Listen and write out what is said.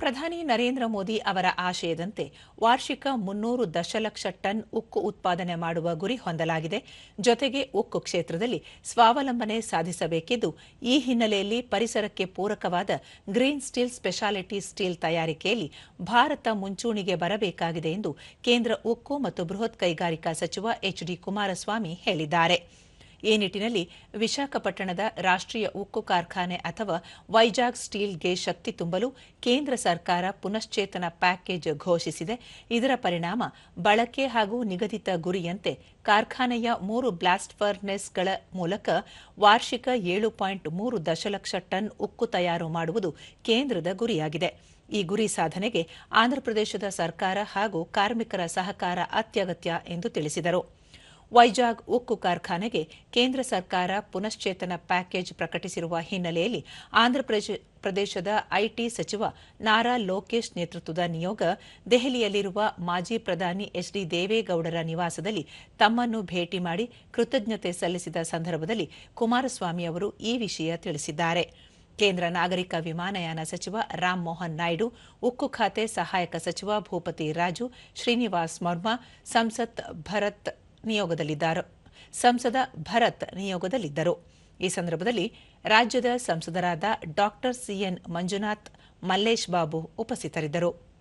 ಪ್ರಧಾನಿ ನರೇಂದ್ರ ಮೋದಿ ಅವರ ಆಶಯದಂತೆ ವಾರ್ಷಿಕ ಮುನ್ನೂರು ದಶಲಕ್ಷ ಟನ್ ಉಕ್ಕು ಉತ್ಪಾದನೆ ಮಾಡುವ ಗುರಿ ಹೊಂದಲಾಗಿದೆ. ಜೊತೆಗೆ ಉಕ್ಕು ಕ್ಷೇತ್ರದಲ್ಲಿ ಸ್ವಾವಲಂಬನೆ ಸಾಧಿಸಬೇಕಿದ್ದು ಈ ಹಿನ್ನೆಲೆಯಲ್ಲಿ ಪರಿಸರಕ್ಕೆ ಪೂರಕವಾದ ಗ್ರೀನ್ ಸ್ಟೀಲ್ ಸ್ಪೆಷಾಲಿಟಿ ಸ್ಟೀಲ್ ತಯಾರಿಕೆಯಲ್ಲಿ ಭಾರತ ಮುಂಚೂಣಿಗೆ ಬರಬೇಕಾಗಿದೆ ಎಂದು ಕೇಂದ್ರ ಉಕ್ಕು ಮತ್ತು ಬೃಹತ್ ಕೈಗಾರಿಕಾ ಸಚಿವ ಎಚ್ ಡಿ ಕುಮಾರಸ್ವಾಮಿ ಹೇಳಿದ್ದಾರೆ. ಈ ನಿಟ್ಟಿನಲ್ಲಿ ವಿಶಾಖಪಟ್ಟಣದ ರಾಷ್ಟ್ರೀಯ ಉಕ್ಕು ಕಾರ್ಖಾನೆ ಅಥವಾ ವೈಜಾಗ್ ಸ್ಟೀಲ್ಗೆ ಶಕ್ತಿ ತುಂಬಲು ಕೇಂದ್ರ ಸರ್ಕಾರ ಪುನಶ್ಚೇತನ ಪ್ಯಾಕೇಜ್ ಘೋಷಿಸಿದೆ. ಇದರ ಪರಿಣಾಮ ಬಳಕೆ ಹಾಗೂ ನಿಗದಿತ ಗುರಿಯಂತೆ ಕಾರ್ಖಾನೆಯ ಮೂರು ಬ್ಲಾಸ್ಟ್ ಫರ್ನೆಸ್ಗಳ ಮೂಲಕ ವಾರ್ಷಿಕ ಏಳು ಪಾಯಿಂಟ್ ಮೂರು ದಶಲಕ್ಷ ಟನ್ ಉಕ್ಕು ತಯಾರು ಮಾಡುವುದು ಕೇಂದ್ರದ ಗುರಿಯಾಗಿದೆ. ಈ ಗುರಿ ಸಾಧನೆಗೆ ಆಂಧ್ರಪ್ರದೇಶದ ಸರ್ಕಾರ ಹಾಗೂ ಕಾರ್ಮಿಕರ ಸಹಕಾರ ಅತ್ಯಗತ್ಯ ಎಂದು ತಿಳಿಸಿದರು. ವೈಜಾಗ್ ಉಕ್ಕು ಕಾರ್ಖಾನೆಗೆ ಕೇಂದ್ರ ಸರ್ಕಾರ ಪುನಶ್ಚೇತನ ಪ್ಯಾಕೇಜ್ ಪ್ರಕಟಿಸಿರುವ ಹಿನ್ನೆಲೆಯಲ್ಲಿ ಆಂಧ್ರಪ್ರದೇಶದ ಐಟಿ ಸಚಿವ ನಾರಾ ಲೋಕೇಶ್ ನೇತೃತ್ವದ ನಿಯೋಗ ದೆಹಲಿಯಲ್ಲಿರುವ ಮಾಜಿ ಪ್ರಧಾನಿ ಎಚ್ ಡಿ ದೇವೇಗೌಡರ ನಿವಾಸದಲ್ಲಿ ತಮ್ಮನ್ನು ಭೇಟಿ ಮಾಡಿ ಕೃತಜ್ಞತೆ ಸಲ್ಲಿಸಿದ ಸಂದರ್ಭದಲ್ಲಿ ಕುಮಾರಸ್ವಾಮಿ ಅವರು ಈ ವಿಷಯ ತಿಳಿಸಿದ್ದಾರೆ. ಕೇಂದ್ರ ನಾಗರಿಕ ವಿಮಾನಯಾನ ಸಚಿವ ರಾಮ್ ಮೋಹನ್ ನಾಯ್ಡು, ಉಕ್ಕು ಖಾತೆ ಸಹಾಯಕ ಸಚಿವ ಭೂಪತಿ ರಾಜು, ಶ್ರೀನಿವಾಸ್ ಮರ್ಮಾ ಸಂಸತ್ ಭರತ್ ನಿಯೋಗದಲ್ಲಿದ್ದಾರೆ. ಸಂಸದ ಭರತ್ ನಿಯೋಗದಲ್ಲಿದ್ದರು. ಈ ಸಂದರ್ಭದಲ್ಲಿ ರಾಜ್ಯದ ಸಂಸದರಾದ doctor C N Manjunath Mallesh Babu ಉಪಸ್ಥಿತರಿದ್ದರು.